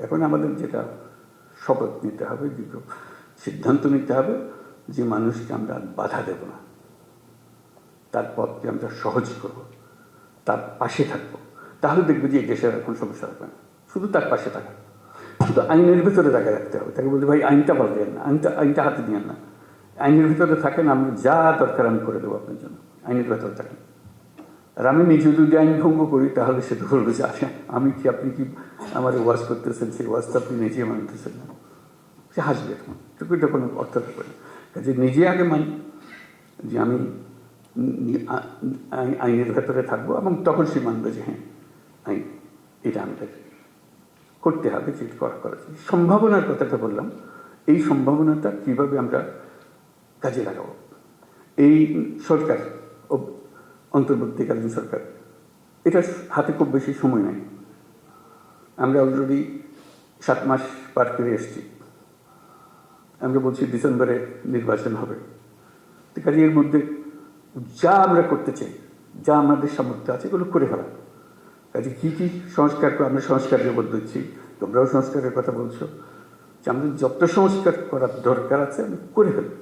এখন আমাদের যেটা শপথ নিতে হবে যেটা সিদ্ধান্ত নিতে হবে যে মানুষকে আমরা বাধা দেব না। তার পথকে আমরা সহজ করব, তার পাশে থাকব। তাহলে দেখবে যে দেশের এখন সমস্যা হবে না। শুধু তার পাশে থাকা। শুধু আইনের ভিতরে তাকে রাখতে হবে। তাকে বলতে ভাই, আইনটা পাল্টেন না, আইনটা আইনটা হাতে নিয়েন না। আইনের ভিতরে থাকেন, আমি যা দরকার আমি করে দেবো আপনার জন্য। আইনের ভেতরে থাকেন। আর আমি নিজে যদি আইন ভঙ্গ করি, তাহলে সে তো বলবে যে আচ্ছা আমি কি, আপনি কি আমার ওয়াজ করতেছেন, সেই ওয়াজটা আপনি নিজে মানতেছেন না। সে হাসবে তখন টুকুটা কোনো অর্থ থাকবে না। কাজে নিজে আগে মানি, যে আমি আইনের ভেতরে থাকব এবং তখন সে মানবে যে হ্যাঁ আইন এটা আমাদের করতে হবে যে করা করা। সম্ভাবনার কথাটা বললাম, এই সম্ভাবনাটা কীভাবে আমরা কাজে লাগাবো? এই সরকার অন্তর্বর্তীকালীন সরকার, এটা হাতে খুব বেশি সময় নাই। আমরা অলরেডি সাত মাস পার করে এসেছি। আমরা বলছি ডিসেম্বরে নির্বাচন হবে। তো কাজে এর মধ্যে যা আমরা করতে চাই, যা আমাদের সামর্থ্য আছে, এগুলো করে ফেলা। কাজে কী কী সংস্কার করে, আমরা সংস্কার জগৎ দিচ্ছি তোমরাও সংস্কারের কথা বলছো। যে আমাদের যত সংস্কার করার দরকার আছে আমি করে ফেলি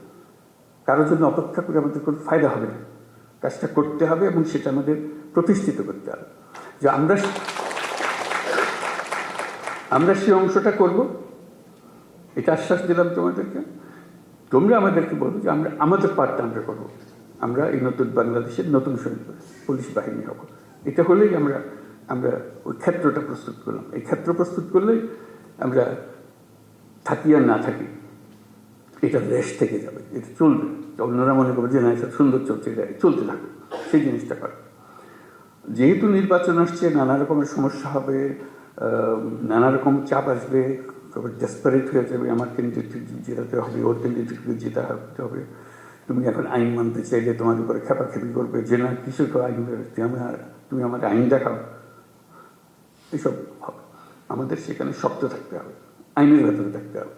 কারোর জন্য অপেক্ষা করে আমাদের কোনো ফায়দা হবে না। কাজটা করতে হবে এবং সেটা আমাদের প্রতিষ্ঠিত করতে হবে। যে আমরা আমরা সেই অংশটা করব। এটা আশ্বাস দিলাম তোমাদেরকে। তোমরা আমাদেরকে বলো যে আমরা, আমাদের পার্টটা আমরা করব। আমরা এই নতুন বাংলাদেশের নতুন সৈনিক, পুলিশ বাহিনী হব। এটা হলেই আমরা আমরা ওই ক্ষেত্রটা প্রস্তুত করলাম। এই ক্ষেত্র প্রস্তুত করলেই আমরা থাকি আর না থাকি, এটা দেশ থেকে যাবে, এটা চলবে। অন্যরা মনে করবে যে না এটা সুন্দর চলছে, এটা চলতে থাকবে সেই জিনিসটা করে। যেহেতু নির্বাচন আসছে, নানা রকমের সমস্যা হবে নানা রকম চাপ আসবে তবে ডেসপারেট হয়ে যাবে, আমার ক্যান্ডিডেট জেতাতে হবে, ওর ক্যান্ডিডেটকে জেতাতে হবে। তুমি এখন আইন মানতে চাইলে তোমার উপরে খেপাখেপি করবে, যে না, কিছু তো আইন বেরোচ্ছে আমার তুমি আমাকে আইন দেখাও। এসব হবে। আমাদের সেখানে শক্ত থাকতে হবে, আইনের ভেতরে থাকতে হবে।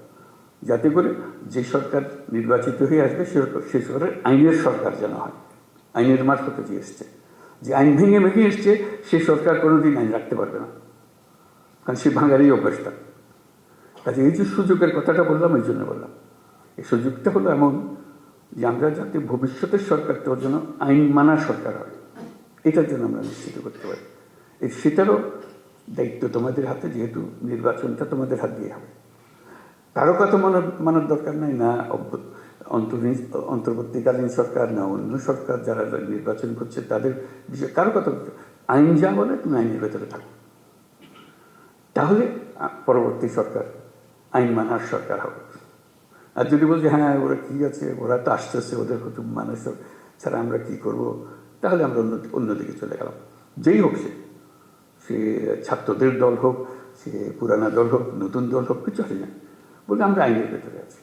যাতে করে যে সরকার নির্বাচিত হয়ে আসবে, সে সে সরকারের আইনের সরকার যেন হয়। আইনের মারফতে যে এসছে। যে আইন ভেঙে ভেঙে এসছে, সে সরকার কোনোদিন আইন রাখতে পারবে না। কারণ সে ভাঙারই অভ্যাসটা। কাজে এই যে সুযোগের কথাটা বললাম, এই জন্য বললাম। এই সুযোগটা হলো এমন যে আমরা যাতে ভবিষ্যতের সরকারটা যেন আইন মানার সরকার হয়। এটার জন্য আমরা নিশ্চিত করতে পারি। এই সেটারও দায়িত্ব তোমাদের হাতে, যেহেতু নির্বাচনটা তোমাদের হাত দিয়ে হবে। কারও কথা মানার মানার দরকার নাই, না অন্তর্বর্তীকালীন সরকার, না অন্য সরকার যারা নির্বাচন করছে, তাদের বিষয়ে কারও কথা আইন যা বলে, তুমি আইনের ভেতরে থাকো। তাহলে পরবর্তী সরকার, আইন মানার সরকার হবে। আর যদি বলছে হ্যাঁ ওরা কি আছে? ওরা তো আসতেছে, ওদের কুটুম মানুষ, ছাড়া আমরা কি করব? তাহলে আমরা অন্য, অন্যদিকে চলে গেলাম। যেই হোক সে সে ছাত্রদের দল হোক, সে পুরানা দল হোক, নতুন দল হোক, কিছু হয় না। বলে আমরা আইনের ভেতরে আছি।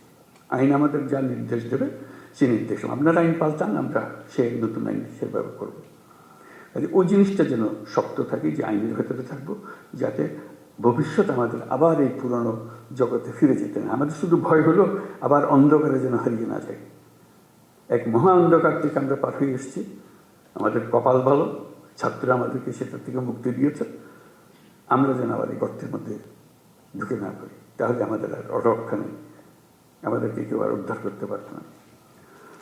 আইন আমাদের যা নির্দেশ দেবে, সে নির্দেশ আপনারা আইন পাল্টান, আমরা সে নতুন আইন সেভাবে করব। কাজে ওই জিনিসটা যেন শক্ত থাকে, যে আইনের ভেতরে থাকব, যাতে ভবিষ্যৎ আমাদের আবার এই পুরনো জগতে ফিরে যেতে না আমাদের শুধু ভয় হলো আবার অন্ধকারে যেন হারিয়ে না যায়। এক মহা অন্ধকার থেকে আমরা পার হয়ে এসেছি। আমাদের কপাল ভালো, ছাত্ররা আমাদেরকে সেটা থেকে মুক্তি দিয়েছে। আমরা যেন আবার এই গর্তের মধ্যে ঢুকে না পারি তাহলে আমাদের আর রক্ষা নেই। আমাদেরকে কেউ আর উদ্ধার করতে পারবে না।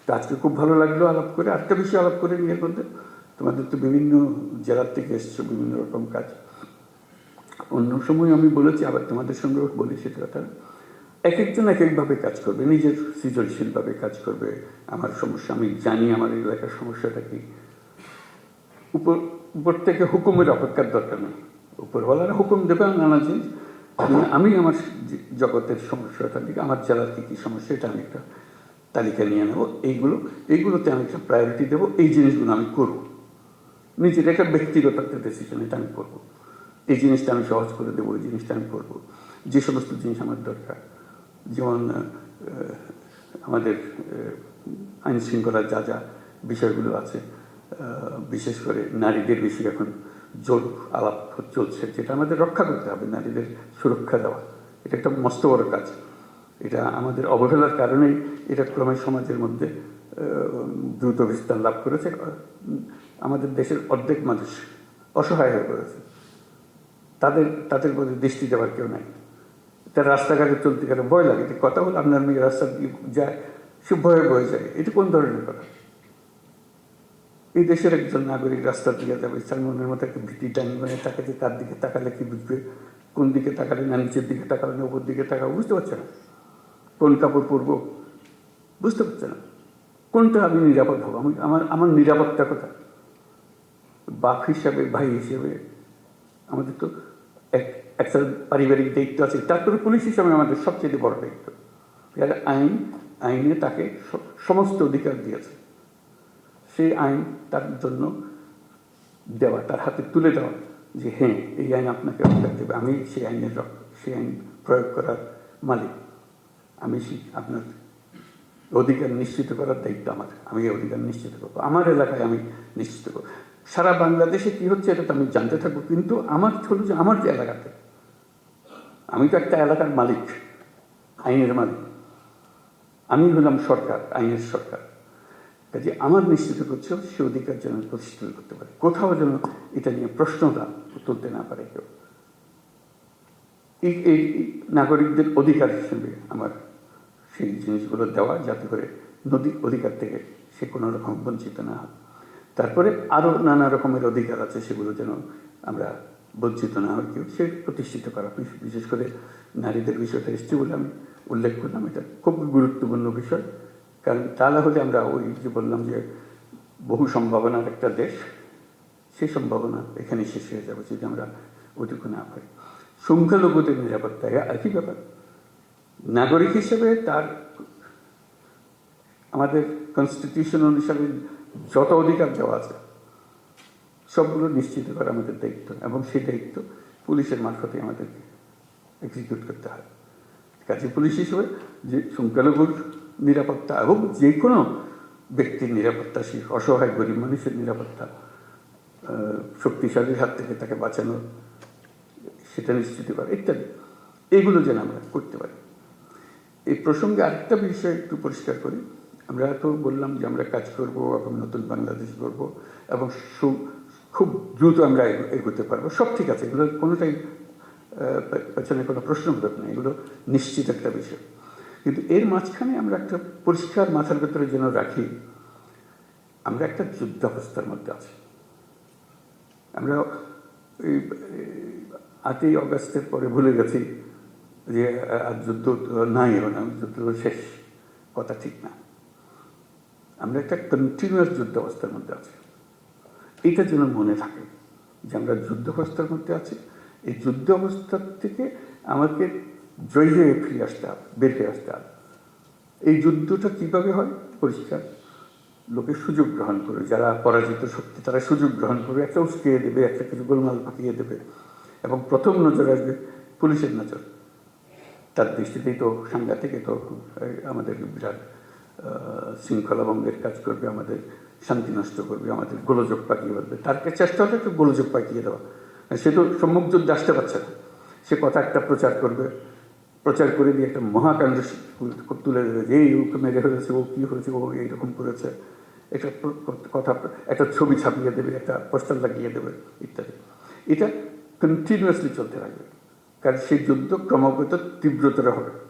তো আজকে খুব ভালো লাগল আলাপ করে। আরেকটা বেশি আলাপ করে নিয়ে করতে তোমাদের তো বিভিন্ন জেলার থেকে এসছো, বিভিন্ন রকম কাজ। অন্য সময় আমি বলেছি, আবার তোমাদের সঙ্গেও বলি সেটা কথা। এক একজন এক একভাবে কাজ করবে, নিজের সৃজনশীলভাবে কাজ করবে। আমার সমস্যা, আমি জানি আমার এলাকার সমস্যাটা কি। উপর উপর থেকে হুকুমের অপেক্ষার দরকার নেই। উপরওয়ালারা হুকুম দেবে নানা জিনিস আমি- আমি আমার জগতের সমস্যাটা দিকে আমার জেলার কী কী সমস্যা, এটা আমি একটা তালিকা নিয়ে নেব। এইগুলো, এইগুলোতে আমি একটা প্রায়োরিটি দেবো। এই জিনিসগুলো আমি করব। নিজের একটা ব্যক্তিগত একটা ডিসিশন এটা আমি করব। এই জিনিসটা আমি সহজ করে দেবো, এই জিনিসটা আমি করব। যে সমস্ত জিনিস আমার দরকার, যেমন আমাদের আইন শৃঙ্খলার যা যা বিষয়গুলো আছে বিশেষ করে নারীদের বেশি এখন জোর আলাপ চলছে, যেটা আমাদের রক্ষা করতে হবে, নারীদের সুরক্ষা দেওয়া। এটা একটা মস্ত বড় কাজ। এটা আমাদের অবহেলার কারণেই এটা ক্রমে সমাজের মধ্যে দ্রুত বিস্তার লাভ করেছে। আমাদের দেশের অর্ধেক মানুষ অসহায় হয়ে পড়েছে। তাদের তাদের প্রতি দৃষ্টি দেওয়ার কেউ নাই। তার রাস্তাঘাটে চলতে গেলে ভয় লাগে যে কথা বলে আপনার মেয়ে রাস্তা দিয়ে যায়, সে ভয়ে ভয়ে যায়। এটা কোন ধরনের কথা? এই দেশের একজন নাগরিক রাস্তা দিয়ে যাবে তার মনের মতো একটা ভীতি টানবে তাকে যে তার দিকে তাকালে কি বুঝবে? কোন দিকে তাকালে না, নিচের দিকে তাকালে না, উপর দিকে তাকাবে বুঝতে পারছে না। কোন কাপড় পরবো? বুঝতে পারছে না। কোনটা আমি নিরাপদ হব? আমি, আমার আমার নিরাপত্তা কথা বাপ হিসাবে, ভাই হিসেবে আমাদের তো এক, একটা পারিবারিক দায়িত্ব আছে। তারপরে পুলিশ হিসাবে আমাদের সবচেয়ে বড় দায়িত্ব। আইন, আইনে তাকে সমস্ত অধিকার দিয়েছে। সেই আইন তার জন্য দেওয়া, তার হাতে তুলে দেওয়া যে হ্যাঁ এই আইন আপনাকে অধিকার দেবে। আমি সেই আইনের সেই আইন প্রয়োগ করার মালিক। আমি সেই আপনার অধিকার নিশ্চিত করার দায়িত্ব আমার আমি এই অধিকার নিশ্চিত করব। আমার এলাকায় আমি নিশ্চিত করব। সারা বাংলাদেশে কি হচ্ছে এটা তো আমি জানতে থাকব, কিন্তু আমার হলো যে আমার যে এলাকাতে, আমি তো একটা এলাকার মালিক, আইনের মালিক। আমি হলাম সরকার, আইনের সরকার। কাজে আমার নিশ্চিত করছে সে অধিকার যেন প্রতিষ্ঠিত করতে পারে। কোথাও যেন এটা নিয়ে প্রশ্নটা তুলতে না পারে কেউ। এই নাগরিকদের অধিকার হিসেবে আমার সেই জিনিসগুলো দেওয়া, যাতে করে নদী অধিকার থেকে সে কোনো রকম বঞ্চিত না হয়। তারপরে আরও নানা রকমের অধিকার আছে, সেগুলো যেন আমরা বঞ্চিত না হয় কেউ সে প্রতিষ্ঠিত করা। বিশেষ করে নারীদের বিষয়টা এসছে বলে আমি উল্লেখ করলাম। এটা খুব গুরুত্বপূর্ণ বিষয়। কারণ তা না হলে আমরা ওই যে বললাম যে বহু সম্ভাবনার একটা দেশ, সেই সম্ভাবনা এখানে শেষ হয়ে যাবে যদি আমরা ওইটুকু না পারি। সংখ্যালঘুদের নিরাপত্তা একই ব্যাপার। নাগরিক হিসেবে তার আমাদের কনস্টিটিউশন অনুসারে যত অধিকার দেওয়া আছে, সবগুলো নিশ্চিত করা আমাদের দায়িত্ব এবং সেই দায়িত্ব পুলিশের মারফতে আমাদেরকে এক্সিকিউট করতে হয়। কাজে পুলিশ হিসেবে যে সংখ্যালঘুর নিরাপত্তা এবং যে কোনো ব্যক্তির নিরাপত্তা সেই অসহায় গরিব মানুষের নিরাপত্তা শক্তিশালীর হাত থেকে তাকে বাঁচানো, সেটা নিশ্চিত করা ইত্যাদি, এগুলো যেন আমরা করতে পারি। এই প্রসঙ্গে আরেকটা বিষয় একটু পরিষ্কার করি। আমরা তো বললাম যে আমরা কাজ করব, এবং নতুন বাংলাদেশ করব এবং খুব দ্রুত আমরা এগো- এগোতে পারব। সব ঠিক আছে, এগুলো কোনোটাই পেছনে কোনো প্রশ্ন উঠবে না, এগুলো নিশ্চিত একটা বিষয়। কিন্তু এর মাঝখানে আমরা একটা পরিষ্কার মাথার ভেতরে যেন রাখি, আমরা একটা যুদ্ধাবস্থার মধ্যে আছি। আমরা এই আটই অগস্টের পরে ভুলে গেছি যে আর যুদ্ধ নাই এখন যুদ্ধ শেষ, কথা ঠিক না। আমরা একটা কন্টিনিউয়াস যুদ্ধ অবস্থার মধ্যে আছি। এটা যেন মনে থাকে যে আমরা যুদ্ধ অবস্থার মধ্যে আছি। এই যুদ্ধ অবস্থার থেকে আমাকে জয়ী হয়ে ফিরে আসতে হবে, বের হয়ে আসতে হবে। এই যুদ্ধটা কীভাবে হয়? পরিষ্কার। লোকে সুযোগ গ্রহণ করবে যারা পরাজিত শক্তি, তারা সুযোগ গ্রহণ করবে একটা উস্কিয়ে দেবে, একটা কিছু গোলমাল পাকিয়ে দেবে। এবং প্রথম নজর আসবে পুলিশের নজর। তার দৃষ্টিতেই তো সাংঘাতিক তো আমাদের বিরাট আহ, শৃঙ্খলা ভঙ্গের কাজ করবে আমাদের শান্তি নষ্ট করবে আমাদের গোলযোগ পাকিয়ে বলবে। তার চেষ্টা হলে একটু গোলযোগ পাকিয়ে দেওয়া। সে তো সম্মুখ যুদ্ধে আসতে পারছে না। সে কথা একটা প্রচার করবে। প্রচার করে দিয়ে একটা মহাকাণ্ড তুলে দেবে যে এই ওকে মেরে হয়েছে ও কী হয়েছে ও এইরকম করেছে। একটা কথা একটা ছবি ছাপিয়ে দেবে একটা পোস্টার লাগিয়ে দেবে ইত্যাদি। এটা কন্টিনিউয়াসলি চলতে থাকবে। কারণ সেই যুদ্ধ ক্রমাগত তীব্রতর হবে।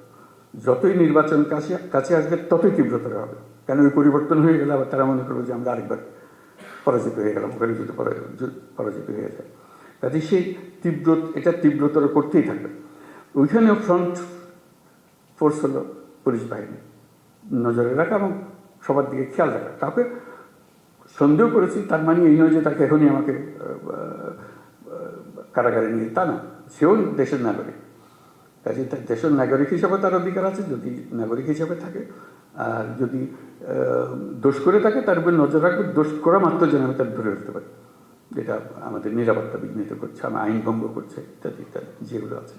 যতই নির্বাচন কাছে কাছে আসবে, ততই তীব্রতর হবে। কেন ওই পরিবর্তন হয়ে গেলে? আবার তারা মনে করবে যে আমরা আরেকবার পরাজিত হয়ে গেলাম ওখানে যুদ্ধ পরাজিত হয়ে যায় কাজে সেই তীব্র, এটা তীব্রতর করতেই থাকবে। ওইখানেও ফ্রন্ট ফোর্স হলো পুলিশ বাহিনী। নজরে রাখা এবং সবার দিকে খেয়াল রাখা। কাউকে সন্দেহ করেছি, তার মানে এই নয় যে তাকে এখনই আমাকে কারাগারে নিয়ে তা না, সেও দেশের নাগরিক। কাজে দেশের নাগরিক হিসাবে তার অধিকার আছে, যদি নাগরিক হিসাবে থাকে। আর যদি দোষ করে থাকে, তার উপর নজর রাখবে। দোষ করা মাত্র যেন আমি তার ধরে রাখতে পারি। যেটা আমাদের নিরাপত্তা বিঘ্নিত করছে, আমার আইন ভঙ্গ করছে, ইত্যাদি ইত্যাদি, যেগুলো আছে।